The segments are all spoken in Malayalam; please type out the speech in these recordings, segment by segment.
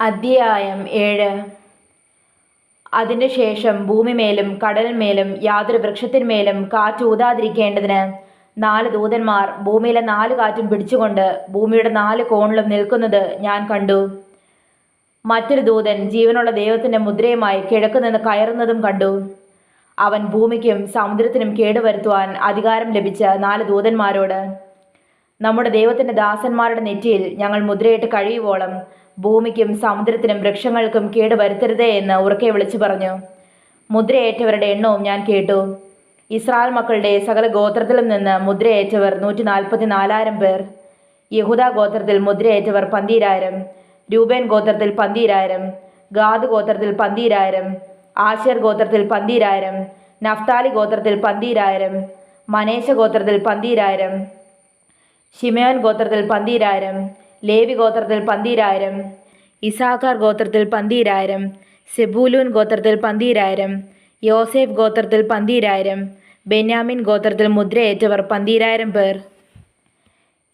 അധ്യായം ഏഴ്. അതിന്റെ ശേഷം ഭൂമിമേലും കടലിന്മേലും യാതൊരു വൃക്ഷത്തിന്മേലും കാറ്റ് ഊതാതിരിക്കേണ്ടതിന് നാല് ദൂതന്മാർ ഭൂമിയിലെ നാല് കാറ്റും പിടിച്ചുകൊണ്ട് ഭൂമിയുടെ നാല് കോണിലും നിൽക്കുന്നത് ഞാൻ കണ്ടു. മറ്റൊരു ദൂതൻ ജീവനുള്ള ദൈവത്തിന്റെ മുദ്രയുമായി കിഴക്ക് നിന്ന് കയറുന്നതും കണ്ടു. അവൻ ഭൂമിക്കും സമുദ്രത്തിനും കേടുവരുത്തുവാൻ അധികാരം ലഭിച്ച നാല് ദൂതന്മാരോട് നമ്മുടെ ദൈവത്തിന്റെ ദാസന്മാരുടെ നെറ്റിയിൽ ഞങ്ങൾ മുദ്രയിട്ട് കഴിയുവോളം ഭൂമിക്കും സമുദ്രത്തിനും വൃക്ഷങ്ങൾക്കും കേട് വരുത്തരുതേ എന്ന് ഉറക്കെ വിളിച്ചു പറഞ്ഞു. മുദ്രയേറ്റവരുടെ എണ്ണവും ഞാൻ കേട്ടു. ഇസ്രായേൽ മക്കളുടെ സകല ഗോത്രത്തിലും നിന്ന് മുദ്രയേറ്റവർ നൂറ്റി നാൽപ്പത്തി നാലായിരം പേർ. യഹൂദ ഗോത്രത്തിൽ മുദ്രയേറ്റവർ പന്തീരായിരം രൂപേൻ ഗോത്രത്തിൽ പന്തീരായിരം ഗാദ് ഗോത്രത്തിൽ പന്തീരായിരം ആശേർ ഗോത്രത്തിൽ പന്തീരായിരം നഫ്താലി ഗോത്രത്തിൽ പന്തീരായിരം മനേശ ഗോത്രത്തിൽ പന്തീരായിരം ഷിമയോൻ ഗോത്രത്തിൽ പന്തീരായിരം ലേവി ഗോത്രത്തിൽ പന്തീരായിരം ഇസാഖാർ ഗോത്രത്തിൽ പന്തീരായിരം സെബൂലൂൻ ഗോത്രത്തിൽ പന്തീരായിരം യോസേഫ് ഗോത്രത്തിൽ പന്തീരായിരം ബെന്യാമിൻ ഗോത്രത്തിൽ മുദ്രയേറ്റവർ പന്തീരായിരം പേർ.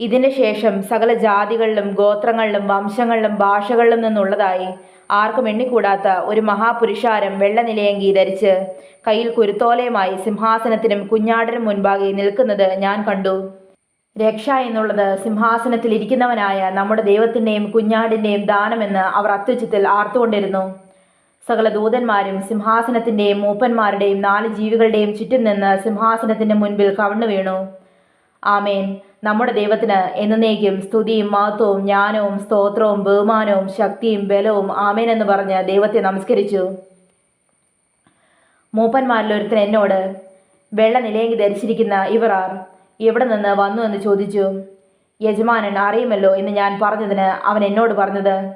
ഇതിന് ശേഷം സകല ജാതികളിലും ഗോത്രങ്ങളിലും വംശങ്ങളിലും ഭാഷകളിലും നിന്നുള്ളതായി ആർക്കും എണ്ണിക്കൂടാത്ത ഒരു മഹാപുരുഷാരം വെള്ളനിലയങ്കി ധരിച്ച് കയ്യിൽ കുരുത്തോലയുമായി സിംഹാസനത്തിനും കുഞ്ഞാടിനും മുൻപാകെ നിൽക്കുന്നത് ഞാൻ കണ്ടു. രക്ഷ എന്നുള്ളത് സിംഹാസനത്തിൽ ഇരിക്കുന്നവനായ നമ്മുടെ ദൈവത്തിന്റെയും കുഞ്ഞാടിന്റെയും ദാനമെന്ന് അവർ അത്യുച്ചത്തിൽ ആർത്തുകൊണ്ടിരുന്നു. സകല ദൂതന്മാരും സിംഹാസനത്തിന്റെയും മൂപ്പന്മാരുടെയും നാല് ജീവികളുടെയും ചുറ്റും നിന്ന് സിംഹാസനത്തിന്റെ മുൻപിൽ കവണ്ണു വീണു. ആമേൻ. നമ്മുടെ ദൈവത്തിന് എന്നേക്കും സ്തുതിയും മഹത്വവും ജ്ഞാനവും സ്തോത്രവും ബഹുമാനവും ശക്തിയും ബലവും ആമേൻ എന്ന് പറഞ്ഞ് ദൈവത്തെ നമസ്കരിച്ചു. മൂപ്പന്മാരിൽ ഒരുത്തൻ എന്നോട് വെള്ള നിലയെങ്കിൽ ധരിച്ചിരിക്കുന്ന ഇവർ ആർ? എവിടെ നിന്ന് വന്നു എന്ന് ചോദിച്ചു. യജമാനൻ അറിയുമല്ലോ എന്ന് ഞാൻ പറഞ്ഞതിന് അവൻ എന്നോട് പറഞ്ഞത്.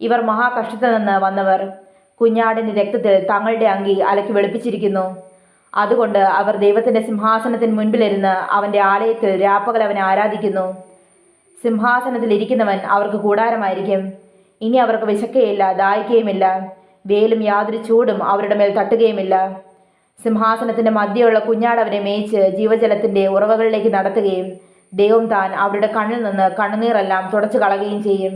ഇവർ മഹാകഷ്ടത്തിൽ നിന്ന് വന്നവർ കുഞ്ഞാടിന്റെ രക്തത്തിൽ തങ്ങളുടെ അങ്കി അലക്കി വെളുപ്പിച്ചിരിക്കുന്നു. അതുകൊണ്ട് അവർ ദൈവത്തിന്റെ സിംഹാസനത്തിന് മുൻപിലിരുന്ന് അവന്റെ ആലയത്തിൽ രാപ്പകൽ അവനെ ആരാധിക്കുന്നു. സിംഹാസനത്തിൽ ഇരിക്കുന്നവൻ അവർക്ക് കൂടാരമായിരിക്കും. ഇനി അവർക്ക് വിശക്കുകയില്ല ദാഹിക്കുകയുമില്ല വേലും യാതൊരു ചൂടും അവരുടെ മേൽ തട്ടുകയുമില്ല. സിംഹാസനത്തിന്റെ മധ്യയുള്ള കുഞ്ഞാടവരെ മേയിച്ച് ജീവജലത്തിന്റെ ഉറവകളിലേക്ക് നടത്തുകയും ദൈവം താൻ അവരുടെ കണ്ണിൽ നിന്ന് കണ്ണുനീറെല്ലാം തുടച്ചു കളയുകയും ചെയ്യും.